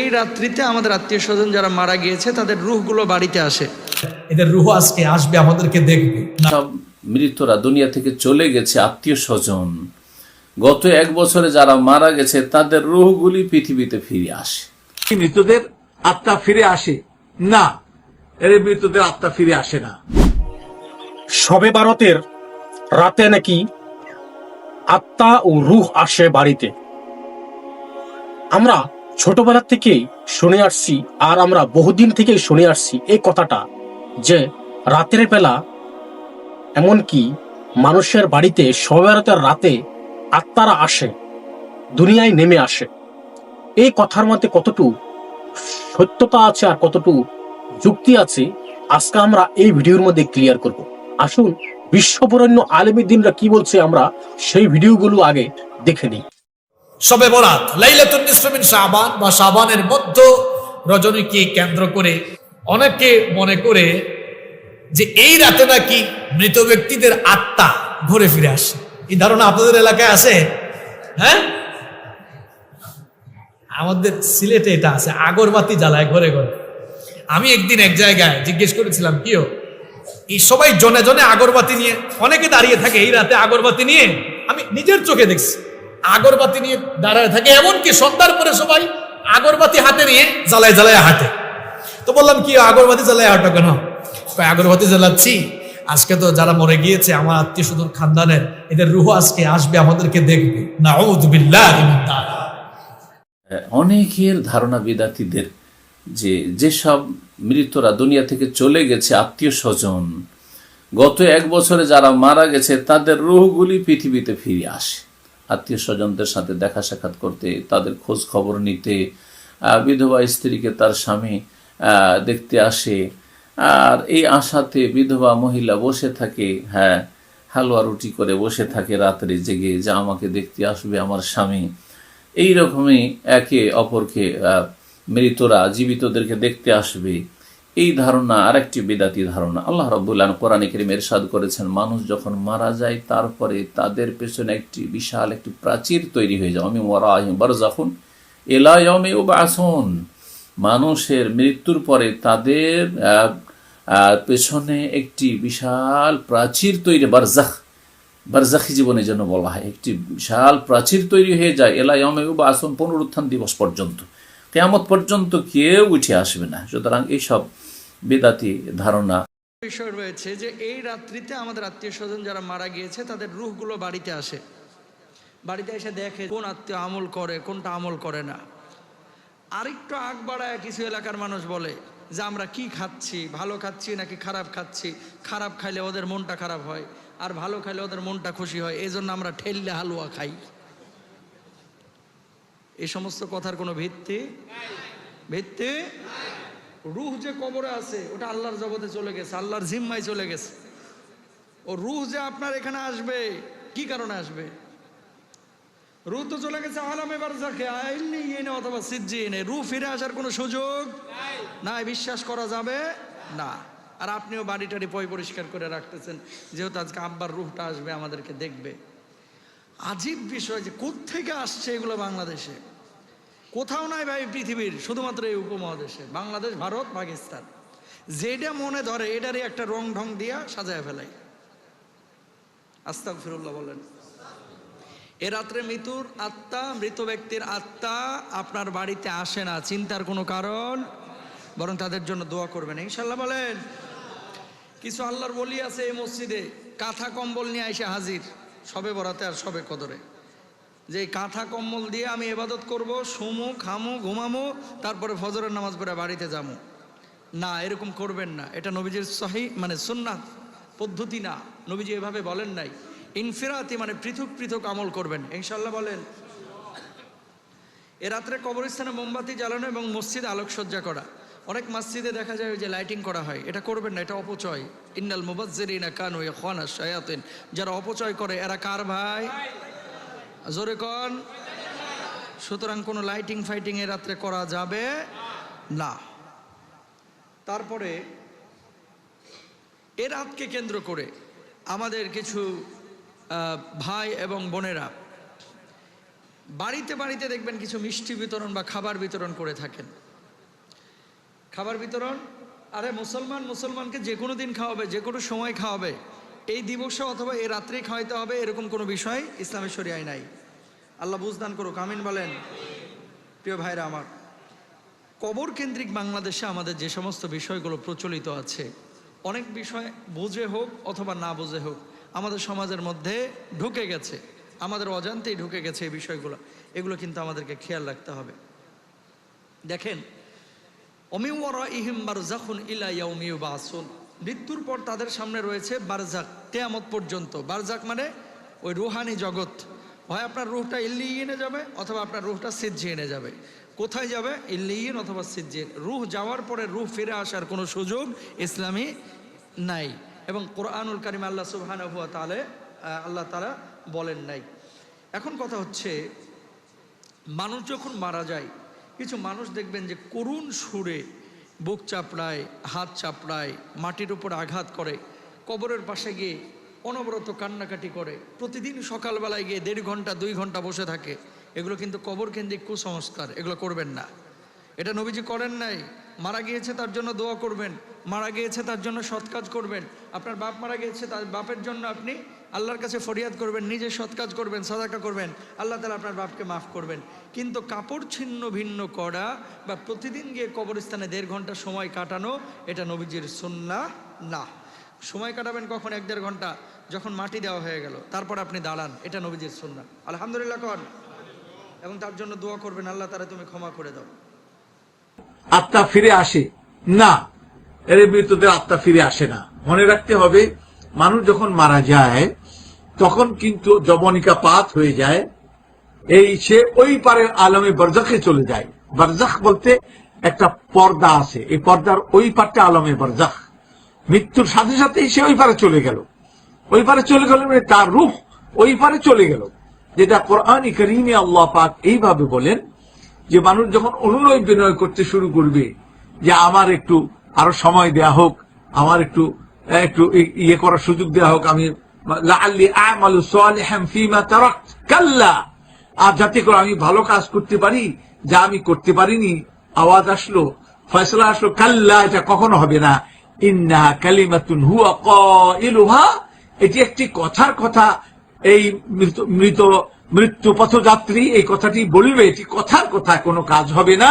এই রাত্রিতে আমাদের আত্মীয় স্বজন যারা মারা গিয়েছে তাদের রুহগুলো বাড়িতে আসে। এদের রুহ আজকে আসবে আমাদেরকে দেখবে। সব মৃতরা দুনিয়া থেকে চলে গেছে আত্মীয় স্বজন। গত এক বছরে যারা মারা গেছে তাদের রুহগুলি পৃথিবীতে ফিরে আসে। মৃতদের আত্মা ফিরে আসে? না এর মৃতদের আত্মা ফিরে আসে না। শবে ভারতের রাতে নাকি আত্মা ও রুহ আসে বাড়িতে। আমরা ছোটবেলা থেকেই শুনে আসছি আর আমরা বহুদিন থেকেই শুনে আসছি এই কথাটা যে রাতের বেলা এমনকি মানুষের বাড়িতে শবে রাতে আত্মারা আসে, দুনিয়ায় নেমে আসে। এই কথার মধ্যে কতটুকু সত্যতা আছে আর কতটুকু যুক্তি আছে, আজকে আমরা এই ভিডিওর মধ্যে ক্লিয়ার করব। আসুন, বিশ্ববরণ্য আলেমী দিনরা কি বলছে আমরা সেই ভিডিওগুলো আগে দেখে নিই। সবে বরাত, লাইলাতুন নিসফিন শাবান বা শাবানের মধ্য রজনীকে কেন্দ্র করে অনেকে মনে করে যে এই রাতে নাকি মৃত ব্যক্তিদের আত্মা ঘুরে ফিরে আসে। এই ধারণা আপনাদের এলাকায় আছে? হ্যাঁ? আমাদের সিলেটে এটা আছে, আগরবাতি জ্বালায় ঘরে ঘরে। আমি একদিন এক জায়গায় জিজ্ঞেস করেছিলাম কিও এই সবাই জনে জনে আগরবাতি নিয়ে, অনেকে দাঁড়িয়ে থাকে এই রাতে আগরবাতি নিয়ে, আমি নিজের চোখে দেখছি। আগরবাতি নিয়ে দাঁড়ায় থাকে, এমনকি সন্ধ্যার পরে সবাই আগরবাতি হাতে নিয়ে জ্বালায় জ্বালায় হাঁটে। তো বললাম, কি, আগরবাতি জ্বালায় হাঁটো কেন? আগরবাতি জ্বালাচ্ছি। আজকে তো যারা মরে গিয়েছে, আমার আত্মীয় স্বজন খানদানের, এদের রুহ আজকে আসবে, আমাদেরকে দেখবে। অনেকের ধারণা বিদাতিদের যে, যেসব মৃতরা দুনিয়া থেকে চলে গেছে, আত্মীয় স্বজন, গত এক বছরে যারা মারা গেছে, তাদের রুহগুলি পৃথিবীতে ফিরে আসে। আত্মীয় স্বজনদের সাথে দেখা সাক্ষাৎ করতে, তাদের খোঁজ খবর নিতে বিধবা স্ত্রীকে তার স্বামী দেখতে আসে। আর এই আশাতে বিধবা মহিলা বসে থাকে হ্যাঁ হালুয়া রুটি করে বসে থাকে রাত্রে জেগে, যে আমাকে দেখতে আসবে আমার স্বামী। এই রকমই একে অপরকে মৃতরা জীবিতদেরকে দেখতে আসবে। এই ধারণা, আরেকটি বেদাতি ধারণা। আল্লাহ রব্বুল্লাহ কোরআন করিম এরশাদ করেছেন, মানুষ যখন মারা যায়, তারপরে তাদের পেছনে একটি বিশাল, একটি প্রাচীর তৈরি হয়ে যায়। আমি ওরা বার যখন এলায়মে ও বাসন মানুষের মৃত্যুর পরে তাদের পেছনে একটি বিশাল প্রাচীর তৈরি বারজাখ বারজাখি জীবনের জন্য বলা হয়, একটি বিশাল প্রাচীর তৈরি হয়ে যায়। এলায়মে বা আসন পুনরুত্থান দিবস পর্যন্ত। কেয়ামত পর্যন্ত কেউ উঠে আসবে না। সুতরাং এইসব বেদাতি ধারণা বিষয় রয়েছে যে এই রাত্রিতে আমাদের আত্মীয় স্বজন যারা মারা গিয়েছে, তাদের রুহগুলো বাড়িতে আসে। বাড়িতে এসে দেখে কোন আত্মীয় আমল করে, কোনটা আমল করে না। আরেকটু আগ বাড়ায় কিছু এলাকার মানুষ বলে যে, আমরা কি খাচ্ছি? ভালো খাচ্ছি নাকি খারাপ খাচ্ছি? খারাপ খাইলে ওদের মনটা খারাপ হয়, আর ভালো খাইলে ওদের মনটা খুশি হয়। এই জন্য আমরা ঠেললে হালুয়া খাই। এই সমস্ত কথার কোনো ভিত্তি? ভিত্তি? রুহ যে কবরে আছে, ওটা আল্লাহর জগতে চলে গেছে, আল্লাহর জিম্মায় চলে গেছে। ও রুহ যে আপনার এখানে আসবে, কি কারণে আসবে? রুহ তো চলে গেছে আলামে বারজাখে আইনি ইয়েনে অথবা সিজ্জিনে। রুহ ফিরে আসার কোনো সুযোগ নাই, বিশ্বাস করা যাবে না। আর আপনিও বাড়ি টাড়ি পয় পরিষ্কার করে রাখতেছেন, যেহেতু আজকে আব্বার রুহটা আসবে, আমাদেরকে দেখবে। আজীব বিষয় যে কোত্থেকে আসছে এগুলো বাংলাদেশে। কোথাও নাই ভাই পৃথিবীর, শুধুমাত্র এই উপমহাদেশে। বাংলাদেশ, ভারত, পাকিস্তান। যেটা মনে ধরে, এটারই একটা রং ঢং দিয়া সাজায় ফেলাই। আস্তাক ফিরুল্লাহ বলেন। এ রাত্রে মৃত্যুর আত্মা, মৃত ব্যক্তির আত্মা আপনার বাড়িতে আসে না, চিন্তার কোনো কারণ? বরং তাদের জন্য দোয়া করবেন। ইনশাল্লাহ বলেন। কিছু আল্লাহর বলি আছে এই মসজিদে। কাঁথা কম্বল নিয়ে এসে হাজির। সবে বরাতে আর সবে কদরে। যে কাঁথা কম্বল দিয়ে আমি এবাদত করব, শুমু, খামু, ঘুমামো, তারপরে ফজরের নামাজ পড়ে বাড়িতে যাব না, এরকম করবেন না। এটা নবীজির সহি মানে সুন্নাত, পদ্ধতি না। নবীজি এভাবে বলেন নাই। ইনফিরাতি মানে পৃথক পৃথক আমল করবেন। ইনশাল্লাহ বলেন। এ রাত্রে কবরস্থানে মোমবাতি জ্বালানো এবং মসজিদে আলোকসজ্জা করা। অনেক মসজিদে দেখা যায় যে লাইটিং করা হয়। এটা করবেন না, এটা অপচয়। ইন্নাল মুবাজ্জিরিনা কানু ইয়াখানা শায়াতিন। যারা অপচয় করে, এরা কার ভাই? জোরে কন। সুতরাং কোনো লাইটিং ফাইটিং এ রাত্রে করা যাবে না। তারপরে এ রাতকে কেন্দ্র করে আমাদের কিছু ভাই এবং বোনেরা বাড়িতে বাড়িতে দেখবেন কিছু মিষ্টি বিতরণ বা খাবার বিতরণ করে থাকেন। খাবার বিতরণ? আরে মুসলমান, মুসলমানকে যে কোনো দিন খাওয়াবে, যে কোনো সময় খাওয়াবে। এই দিবসে অথবা এই রাত্রেই খাওয়াইতে হবে, এরকম কোনো বিষয় ইসলামের শরিয়ায় নাই। আল্লাহ বুঝদান করুক, আমিন বলেন। প্রিয় ভাইরা আমার কবর কেন্দ্রিক বাংলাদেশে আমাদের যে সমস্ত বিষয়গুলো প্রচলিত আছে, অনেক বিষয় বুঝে হোক অথবা না বুঝে হোক, আমাদের সমাজের মধ্যে ঢুকে গেছে। আমাদের অজান্তেই ঢুকে গেছে এই বিষয়গুলো। এগুলো কিন্তু আমাদেরকে খেয়াল রাখতে হবে। দেখেন অমিওয়ারা ইহিম বারজাখুন ইলা ইয়াউমিউ বাসুন মৃত্যুর পর তাদের সামনে রয়েছে বারজাক কেয়ামত পর্যন্ত। বারজাক মানে ওই রুহানি জগৎ। হয় আপনার রুহটা ইল্লিয়িনে যাবে অথবা আপনার রুহটা সিজ্জিনে যাবে। কোথায় যাবে? ইল্লিয়িন অথবা সিজ্জিন রুহ যাওয়ার পরে রুহ ফিরে আসার কোনো সুযোগ ইসলামী নাই এবং কোরআনুল কারিম আল্লাহ সুবহানাহু ওয়া তাআলা আহ, আল্লাহ তারা বলেন নাই। এখন কথা হচ্ছে মানুষ যখন মারা যায় কিছু মানুষ দেখবেন যে করুণ সুরে বুক চাপড়ায়, হাত চাপড়ায়, মাটির উপর আঘাত করে, কবরের পাশে গিয়ে অনবরত কান্নাকাটি করে, প্রতিদিন সকালবেলায় গিয়ে দেড় ঘণ্টা, দুই ঘণ্টা বসে থাকে। এগুলো কিন্তু কবর কেন্দ্রিক কুসংস্কার, এগুলো করবেন না। এটা নবীজি করেন নাই, মারা গিয়েছে তার জন্য দোয়া করবেন। মারা গিয়েছে, তার জন্য সৎ কাজ করবেন। আপনার বাপ মারা গিয়েছে, তার বাপের জন্য আপনি আল্লাহর কাছে ফরিয়াদ করবেন, নিজে সৎ কাজ করবেন, সাদাকা করবেন। আল্লাহ তালা আপনার বাপকে মাফ করবেন। কিন্তু কাপড় ছিন্ন ভিন্ন করা বা প্রতিদিন গিয়ে কবরস্থানে দেড় ঘণ্টা সময় কাটানো, এটা নবীজির সুন্না না। সময় কাটাবেন কখন? এক দেড় ঘণ্টা, যখন মাটি দেওয়া হয়ে গেল। তারপর আপনি দাঁড়ান, এটা নবীজির সুন্না আলহামদুলিল্লাহ কন এবং তার জন্য দোয়া করবেন, আল্লাহ তারা তুমি ক্ষমা করে দাও। আত্মা ফিরে আসে, না। এর মৃতদের আত্মা ফিরে আসে না। মনে রাখতে হবে, মানুষ যখন মারা যায়, তখন কিন্তু জবনিকা পাত হয়ে যায়। এই সে ওই পারের আলমে বরজাখে চলে যায়। বরজাখ বলতে একটা পর্দা আছে। এই পর্দার ওই পারটা আলমে বরজাখ। মৃত্যুর সাথে সাথেই সে ওই পারে চলে গেল। ওই পারে চলে গেল মানে তার রূপ ওই পারে চলে গেল। যেটা কোরআন করিমে আল্লাহ পাক এইভাবে বলেন যে মানুষ যখন অনুনয় বিনয় করতে শুরু করবে, যে আমার একটু আরও সময় দেয়া হোক, আমার একটু একটু ইয়ে করার সুযোগ দেওয়া হোক, আমি আর যাতে করে আমি ভালো কাজ করতে পারি, যা আমি করতে পারিনি, আওয়াজ আসলো, ফয়সলা আসলো, কাল্লা, এটা কখনো হবে না। ইন্না কালিমাতুন হুয়া কাইলুহা। এটি একটি কথার কথা, এই মৃত মৃত, মৃত্যু পথযাত্রী এই কথাটি বলবে, এটি কথার কথা, কোনো কাজ হবে না।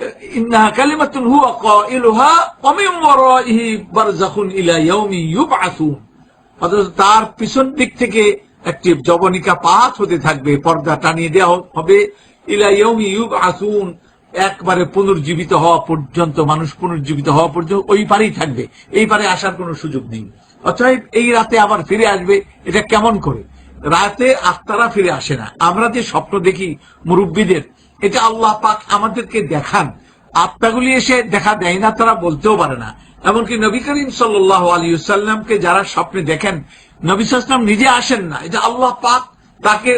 হুয়া কাইলুহা ওয়া মিন ওয়ারাইহি বারযাখুন ইলা ইয়াউমি ইউবআসুন। অথচ তার পিছন দিক থেকে একটি জবনিকা পাত হতে থাকবে, পর্দা টানিয়ে দেওয়া হবে। ইলা ইয়াউমি ইউবআসুন, একবারে পুনর্জীবিত হওয়া পর্যন্ত, মানুষ পুনর্জীবিত হওয়া পর্যন্ত ওই পারেই থাকবে। এই পারে আসার কোনো সুযোগ নেই। অতএব এই রাতে আবার ফিরে আসবে, এটা কেমন করে? রাতে আত্মারা ফিরে আসে না। আমরা যে স্বপ্ন দেখি মুরব্বীদের এটা আল্লাহ পাক আমাদেরকে দেখান। আত্মাগুলি এসে দেখা দেয় না, তারা বলতেও পারে না। এমনকি নবী করিম সাল্লাহ আলী সাল্লামকে যারা স্বপ্নে দেখেন, নবী সাল্লাম নিজে আসেন না। এটা আল্লাহ পাক তাকে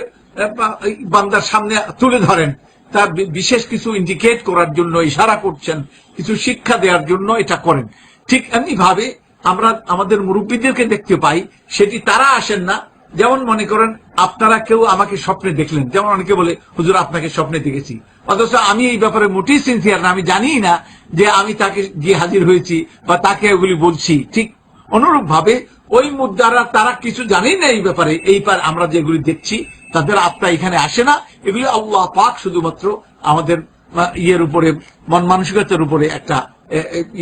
বান্দার সামনে তুলে ধরেন। তার বিশেষ কিছু ইন্ডিকেট করার জন্য, ইশারা করছেন, কিছু শিক্ষা দেওয়ার জন্য এটা করেন। ঠিক এমনি ভাবে আমরা, আমাদের মুরব্বীদেরকে দেখতে পাই, সেটি তারা আসেন না। যেমন মনে করেন আপনারা কেউ আমাকে স্বপ্নে দেখলেন। যেমন অনেকে বলে, হুজুর, আপনাকে স্বপ্নে দেখেছি। অথচ আমি এই ব্যাপারে মোটেই সিনসিয়ার না, আমি জানি না যে আমি তাকে গিয়ে হাজির হয়েছি বা তাকে ওগুলি বলছি। ঠিক অনুরূপ ভাবে ওই মুদ্রারা, তারা কিছু জানেই না এই ব্যাপারে। এই পার আমরা যেগুলি দেখছি, তাদের আত্মা এখানে আসে না। এগুলি আল্লাহ পাক শুধুমাত্র আমাদের ইয়ের উপরে, মন মানসিকতার উপরে একটা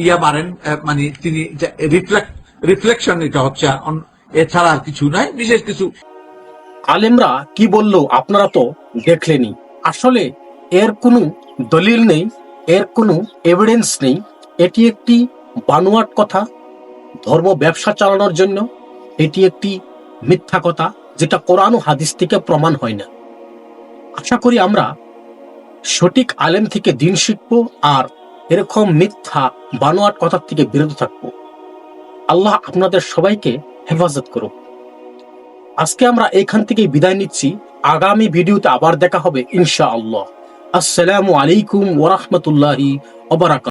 ইয়া মারেন মানে তিনি রিফ্লেকশন এটা হচ্ছে এছাড়া আর কিছু নাই বিশেষ কিছু আলেমরা কি বলল আপনারা তো দেখলেনই। আসলে এর কোনো দলিল নেই, এর কোনো এভিডেন্স নেই। এটি একটি বানোয়াট কথা, ধর্ম ব্যবসা চালানোর জন্য। এটি একটি মিথ্যা কথা, যেটা কোরআন ও হাদিস থেকে প্রমাণ হয় না। আশা করি আমরা সঠিক আলেম থেকে দিন শিখব আর এরকম মিথ্যা, বানোয়াট কথার থেকে বিরত থাকব। আল্লাহ আপনাদের সবাইকে হেফাজত করুক। আজকে আমরা এখান থেকে বিদায় নিচ্ছি। আগামী ভিডিওতে আবার দেখা হবে, ইনশাআল্লাহ। আসসালামু আলাইকুম ওরহমতুল্লাহি ওবারাকাত